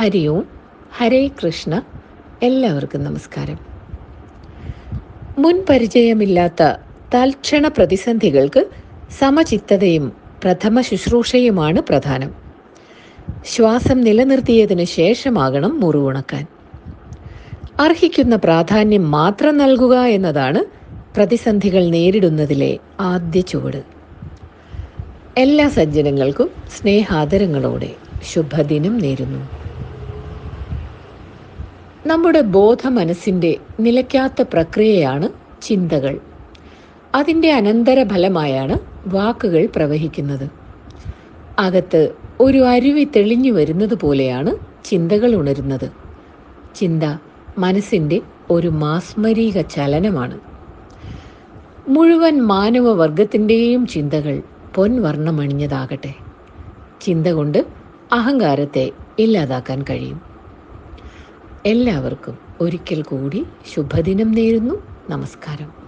ഹരി ഓം ഹരേ കൃഷ്ണ. എല്ലാവർക്കും നമസ്കാരം. മുൻ പരിചയമില്ലാത്ത തൽക്ഷണ പ്രതിസന്ധികൾക്ക് സമചിത്തതയും പ്രഥമ ശുശ്രൂഷയുമാണ് പ്രധാനം. ശ്വാസം നിലനിർത്തിയതിനു ശേഷമാകണം മുറിവുണക്കാൻ. അർഹിക്കുന്ന പ്രാധാന്യം മാത്രം നൽകുക എന്നതാണ് പ്രതിസന്ധികൾ നേരിടുന്നതിലെ ആദ്യ ചുവട്. എല്ലാ സജ്ജനങ്ങൾക്കും സ്നേഹാദരങ്ങളോടെ ശുഭദിനം നേരുന്നു. നമ്മുടെ ബോധ മനസ്സിന്റെ നിലയ്ക്കാത്ത പ്രക്രിയയാണ് ചിന്തകൾ. അതിന്റെ അനന്തരഫലമായാണ് വാക്കുകൾ പ്രവഹിക്കുന്നത്. അകത്ത് ഒരു അരുവി തെളിഞ്ഞു വരുന്നത് പോലെയാണ് ചിന്തകൾ ഉണരുന്നത്. ചിന്ത മനസ്സിന്റെ ഒരു മാസ്മരീക ചലനമാണ്. മുഴുവൻ മാനവവർഗത്തിന്റെയും ചിന്തകൾ പൊൻവർണമണിഞ്ഞതാകട്ടെ. ചിന്ത കൊണ്ട് അഹങ്കാരത്തെ ഇല്ലാതാക്കാൻ കഴിയും. എല്ലാവർക്കും ഒരിക്കൽ കൂടി ശുഭദിനം നേരുന്നു. നമസ്കാരം.